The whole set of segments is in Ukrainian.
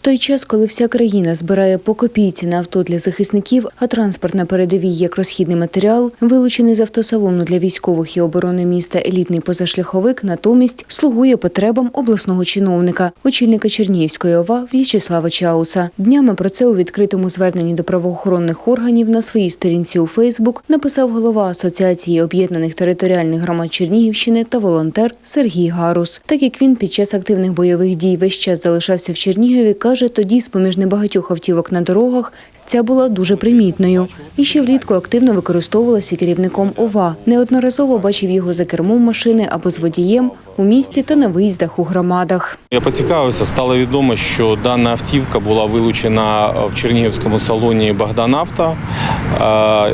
той час, коли вся країна збирає по копійці на авто для захисників, а транспорт на передовій як розхідний матеріал, вилучений з автосалону для військових і оборони міста елітний позашляховик натомість слугує потребам обласного чиновника, очільника Чернігівської ОВА В'ячеслава Чауса. Днями про це у відкритому зверненні до правоохоронних органів на своїй сторінці у Фейсбук написав голова Асоціації об'єднаних територіальних громад Чернігівщини та волонтер Сергій Гарус. Так як він під час активних бойових дій весь час залишався в Чернігові, каже, тоді з поміж небагатьох автівок на дорогах Ця була дуже примітною. І ще влітку активно використовувалася керівником ОВА. Неодноразово бачив його за кермом машини або з водієм у місті та на виїздах у громадах. Я поцікавився, стало відомо, що дана автівка була вилучена в Чернігівському салоні Богданавто е,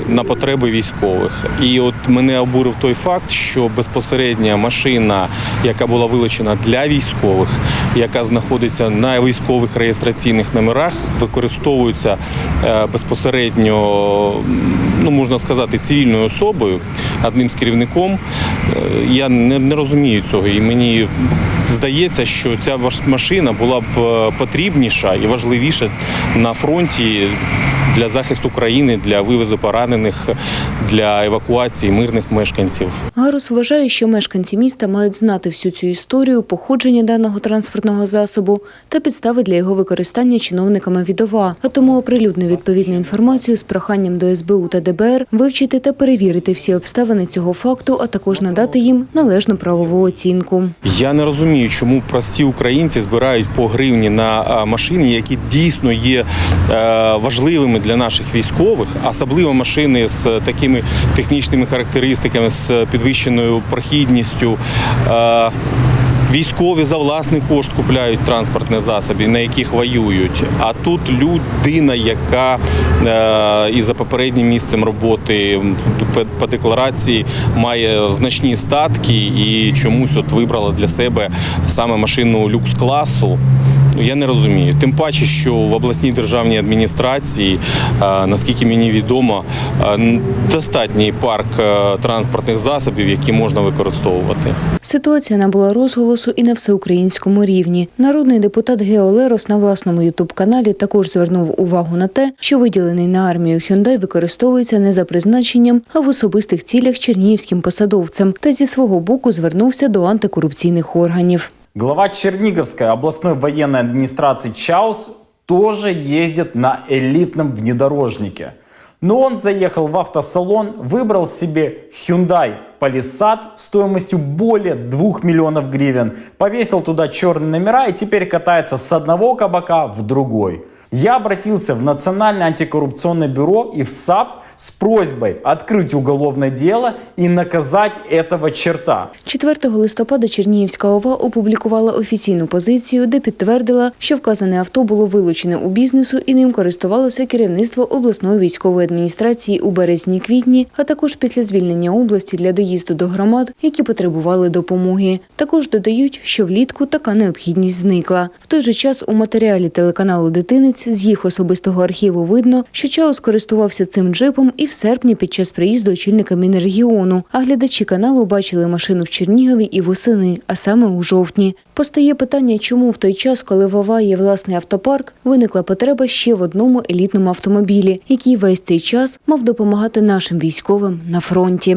на потреби військових. І от мене обурив той факт, що безпосередня машина, яка була вилучена для військових, яка знаходиться на військових реєстраційних номерах, використовується е, безпосередньо, ну можна сказати, цивільною особою, одним з керівником. Е, Я не, не розумію цього, і мені здається, що ця машина була б е, потрібніша і важливіша на фронті для захисту країни, для вивозу поранених, для евакуації мирних мешканців. Гарус вважає, що мешканці міста мають знати всю цю історію, походження даного транспортного засобу та підстави для його використання чиновниками від ОВА, а тому оприлюднив відповідну інформацію з проханням до СБУ та ДБР вивчити та перевірити всі обставини цього факту, а також надати їм належну правову оцінку. Я не розумію, чому прості українці збирають по гривні на машини, які дійсно є е, важливими для наших військових, особливо машини з такими технічними характеристиками, з підвищеною прохідністю. Е, Військові за власний кошт купляють транспортні засоби, на яких воюють. А тут людина, яка е, і за попереднім місцем роботи по, декларації має значні статки і чомусь от вибрала для себе саме машину люкс-класу. Ну, я не розумію. Тим паче, що в обласній державній адміністрації, е, наскільки мені відомо, е, достатній парк е, транспортних засобів, які можна використовувати. Ситуація набула розголосу і на всеукраїнському рівні. Народний депутат Гео Лерос на власному ютуб-каналі також звернув увагу на те, що виділений на армію Hyundai використовується не за призначенням, а в особистих цілях чернігівським посадовцем та зі свого боку звернувся до антикорупційних органів. Глава Черниговской областной военной администрации Чаус тоже ездит на элитном внедорожнике. Но он заехал в автосалон, выбрал себе Hyundai Palisade стоимостью более 2 миллионов гривен, повесил туда черные номера и теперь катается с одного кабака в другой. Я обратился в Национальное антикоррупционное бюро и в САП с просьбой открыть уголовное дело и наказать этого черта. 4 листопада Чернігівська ОВА опублікувала офіційну позицію, де підтвердила, що вказане авто було вилучене у бізнесу і ним користувалося керівництво обласної військової адміністрації у березні-квітні, а також після звільнення області для доїзду до громад, які потребували допомоги. Також додають, що влітку така необхідність зникла. В той же час у матеріалі телеканалу Дитинець з їх особистого архіву видно, що Чаус користувався цим джипом і в серпні під час приїзду очільника Мінрегіону. А глядачі каналу бачили машину в Чернігові і восени, а саме у жовтні. Постає питання, чому в той час, коли в ОВА власний автопарк, виникла потреба ще в одному елітному автомобілі, який весь цей час мав допомагати нашим військовим на фронті.